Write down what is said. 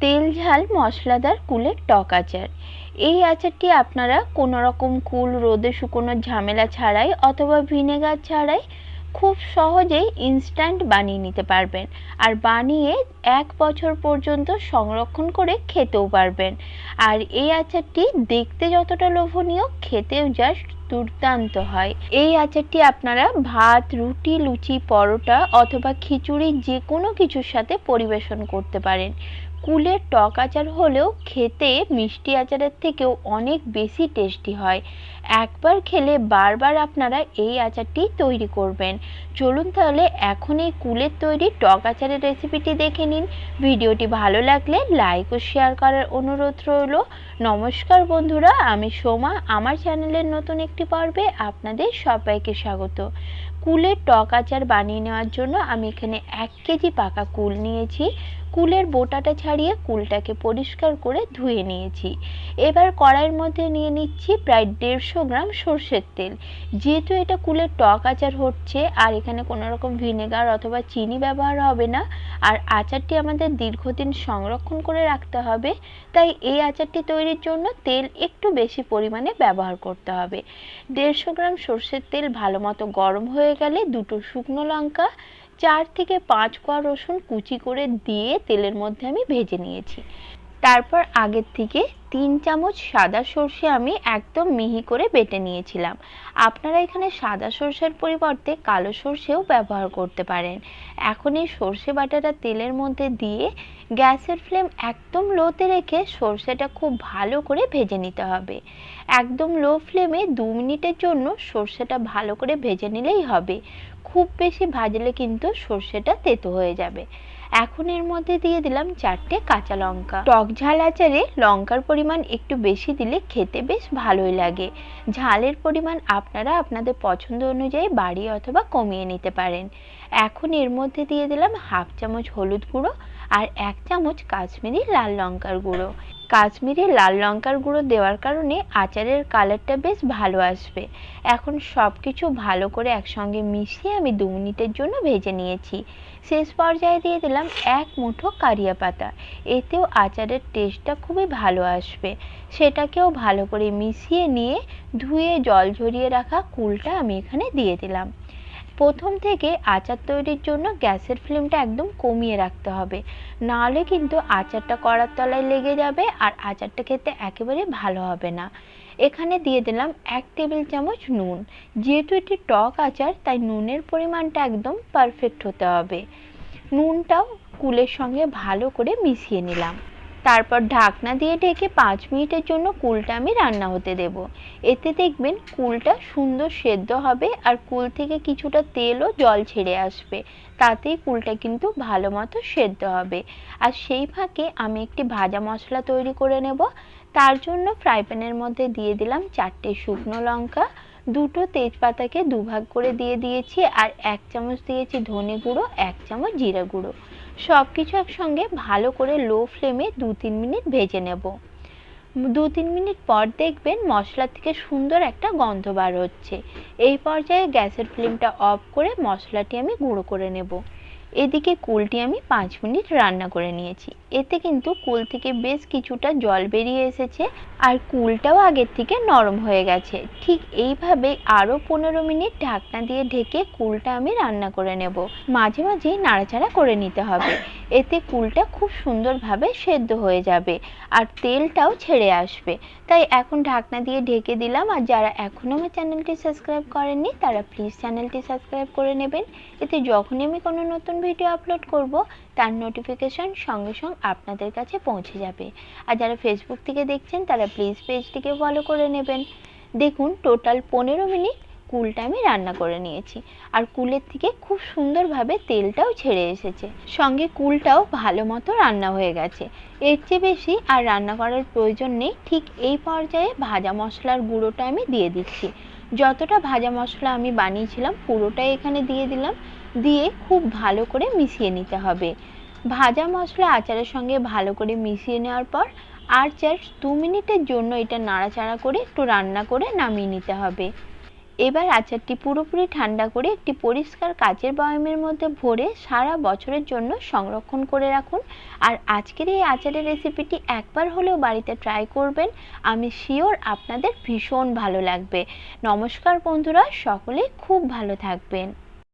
তেল, ঝাল, মশলাদার কুলের টক আচার। এই আচারটি আপনারা কোনো রকম কুল, রোদে শুকোনোর ঝামেলা ছাড়াই অথবা ভিনেগার ছাড়াই খুব সহজেই ইনস্ট্যান্ট বানিয়ে নিতে পারবেন। আর বানিয়ে এক বছর পর্যন্ত সংরক্ষণ করে খেতেও পারবেন। আর এই আচারটি দেখতে যতটা লোভনীয়, খেতেও জাস্ট দুর্দান্ত হয়। এই আচারটি আপনারা ভাত, রুটি, লুচি, পরোটা অথবা খিচুড়ি যে কোনো কিছুর সাথে পরিবেশন করতে পারেন। কুলের টক আচার হলেও খেতে মিষ্টি আচারের থেকেও অনেক বেশি টেস্টি হয়। একবার খেলে বারবার আপনারা এই আচারটি তৈরি করবেন। চলুন তাহলে এখন এই কুলের তৈরি টক আচারের রেসিপিটি দেখে নিন। ভিডিওটি ভালো লাগলে লাইক ও শেয়ার করার অনুরোধ রইল। নমস্কার বন্ধুরা, আমি সোমা, আমার চ্যানেলের নতুন একটি পর্বে আপনাদের সবাইকে স্বাগত। কুলের টক আচার বানিয়ে নেওয়ার জন্য আমি এখানে এক কেজি পাকা কুল নিয়েছি। কুলের বোটাটা ছাড়িয়ে কুলটাকে পরিষ্কার করে ধুয়ে নিয়েছি। এবার কড়াইয়ের মধ্যে নিয়ে নিচ্ছি প্রায় দেড়শো গ্রাম সর্ষের তেল। যেহেতু এটা কুলের টক আচার হচ্ছে, আর এখানে কোনো রকম ভিনেগার অথবা চিনি ব্যবহার হবে না, আর আচারটি আমাদের দীর্ঘদিন সংরক্ষণ করে রাখতে হবে, তাই এই আচারটি তৈরির জন্য তেল একটু বেশি পরিমাণে ব্যবহার করতে হবে। দেড়শো গ্রাম সর্ষের তেল ভালো মতো গরম হয়ে গেলে দুটো শুকনো লঙ্কা চার থেকে পাঁচ কোয়া রসুন কুচি করে দিয়ে তেলের মধ্যে আমি ভেজে নিয়েছি। তারপর আগের থেকে তিন চামচ সাদা সর্ষে আমি একদম মিহি করে বেটে নিয়েছিলাম। আপনারা এখানে সাদা সর্ষের পরিবর্তে কালো সর্ষেও ব্যবহার করতে পারেন। এখন এই সর্ষে বাটাটা তেলের মধ্যে দিয়ে গ্যাসের ফ্লেম একদম লোতে রেখে সর্ষেটা খুব ভালো করে ভেজে নিতে হবে। একদম লো ফ্লেমে দু মিনিটের জন্য সর্ষেটা ভালো করে ভেজে নিলেই হবে। খুব বেশি ভাজলে কিন্তু সর্ষেটা তেতো হয়ে যাবে। এখন এর মধ্যে দিয়ে দিলাম চারটে কাঁচা লঙ্কা। টক ঝাল আচারে লঙ্কার পরিমাণ একটু বেশি দিলে খেতে বেশ ভালোই লাগে। ঝালের পরিমাণ আপনারা আপনাদের পছন্দ অনুযায়ী বাড়িয়ে অথবা কমিয়ে নিতে পারেন। এখন এর মধ্যে দিয়ে দিলাম হাফ চামচ হলুদ গুঁড়ো আর এক চামচ কাশ্মীরি লাল লঙ্কার গুঁড়ো। কাশ্মীরি লাল লঙ্কার গুঁড়ো দেওয়ার কারণে আচারের কালারটা বেশ ভালো আসবে। এখন সব কিছু ভালো করে একসঙ্গে মিশিয়ে আমি দু মিনিটের জন্য ভেজে নিয়েছি। শেষ পর্যায়ে দিয়ে দিলাম এক মুঠো কারিয়া পাতা। এতেও আচারের টেস্টটা খুবই ভালো আসবে। সেটাকেও ভালো করে মিশিয়ে নিয়ে ধুয়ে জল ঝরিয়ে রাখা কুলটা আমি এখানে দিয়ে দিলাম। প্রথম থেকে আচার তৈরির জন্য গ্যাসের ফ্লেমটা একদম কমিয়ে রাখতে হবে। নাহলে কিন্তু আচারটা কড়ার তলায় লেগে যাবে আর আচারটা খেতে একেবারে ভালো হবে না। এখানে দিয়ে দিলাম এক টেবিল চামচ নুন। যেহেতু এটি টক আচার, তাই নুনের পরিমাণটা একদম পারফেক্ট হতে হবে। নুনটাও কুলের সঙ্গে ভালো করে মিশিয়ে নিলাম। তারপর ঢাকনা দিয়ে ঢেকে পাঁচ মিনিটের জন্য কুলটা আমি রান্না হতে দেব। এতে দেখবেন কুলটা সুন্দর সেদ্ধ হবে আর কুল থেকে কিছুটা তেল ও জল ছেড়ে আসবে। তাতেই কুলটা কিন্তু ভালো মতো সেদ্ধ হবে। আর সেই ফাঁকে আমি একটি ভাজা মশলা তৈরি করে নেব। তার জন্য ফ্রাই প্যানের মধ্যে দিয়ে দিলাম চারটে শুকনো লঙ্কা। দুটো তেজপাতাকে দুভাগ করে দিয়ে দিয়েছি আর এক চামচ দিয়েছি ধনে গুঁড়ো, এক চামচ জিরা গুঁড়ো। সব কিছু একসঙ্গে ভালো করে লো ফ্লেমে দু তিন মিনিট ভেজে নেব। দু তিন মিনিট পর দেখবেন মশলা থেকে সুন্দর একটা গন্ধ বার হচ্ছে। এই পর্যায়ে গ্যাসের ফ্লেমটা অফ করে মশলাটি আমি গুঁড়ো করে নেব। এদিকে কুলটি আমি পাঁচ মিনিট রান্না করে নিয়েছি। এতে কিন্তু কুল থেকে বেশ কিছুটা জল বেরিয়ে এসেছে আর কুলটাও আগের থেকে নরম হয়ে গেছে। ঠিক এইভাবে আরও পনেরো মিনিট ঢাকনা দিয়ে ঢেকে কুলটা আমি রান্না করে নেব। মাঝে মাঝেই নাড়াচাড়া করে নিতে হবে। এতে কুলটা খুব সুন্দরভাবে সেদ্ধ হয়ে যাবে আর তেলটাও ছেড়ে আসবে। তাই এখন ঢাকনা দিয়ে ঢেকে দিলাম আর যারা এখনও আমার চ্যানেলটি সাবস্ক্রাইব করেননি তারা প্লিজ চ্যানেলটি সাবস্ক্রাইব করে নেবেন। এতে যখনই আমি কোনো নতুন ভিডিও আপলোড করব, তার নোটিফিকেশন সঙ্গে সঙ্গে আপনাদের কাছে পৌঁছে যাবে। আর যারা ফেসবুক থেকে দেখছেন তারা প্লিজ পেজটিকে ফলো করে নেবেন। দেখুন টোটাল পনেরো মিনিট কুলটা আমি রান্না করে নিয়েছি। আর কুলের থেকে খুব সুন্দরভাবে তেলটাও ছেড়ে এসেছে। সঙ্গে কুলটাও ভালো মতো রান্না হয়ে গেছে। এর চেয়ে বেশি আর রান্না করার প্রয়োজন নেই। ঠিক এই পর্যায়ে ভাজা মশলার গুঁড়োটা আমি দিয়ে দিচ্ছি। যতটা ভাজা মশলা আমি বানিয়েছিলাম, পুরোটাই এখানে দিয়ে দিলাম। দিয়ে খুব ভালো করে মিশিয়ে নিতে হবে। ভাজা মশলা আচারের সঙ্গে ভালো করে মিশিয়ে নেওয়ার পর আর জাস্ট দু মিনিটের জন্য এটা নাড়াচাড়া করে একটু রান্না করে নামিয়ে নিতে হবে। এবার আচারটি পুরোপুরি ঠান্ডা করে একটি পরিষ্কার কাচের বয়ামের মধ্যে ভরে সারা বছরের জন্য সংরক্ষণ করে রাখুন। আর আজকের এই আচারের রেসিপিটি একবার হলেও বাড়িতে ট্রাই করবেন, আমি শিওর আপনাদের ভীষণ ভালো লাগবে। নমস্কার বন্ধুরা, সকলে খুব ভালো থাকবেন।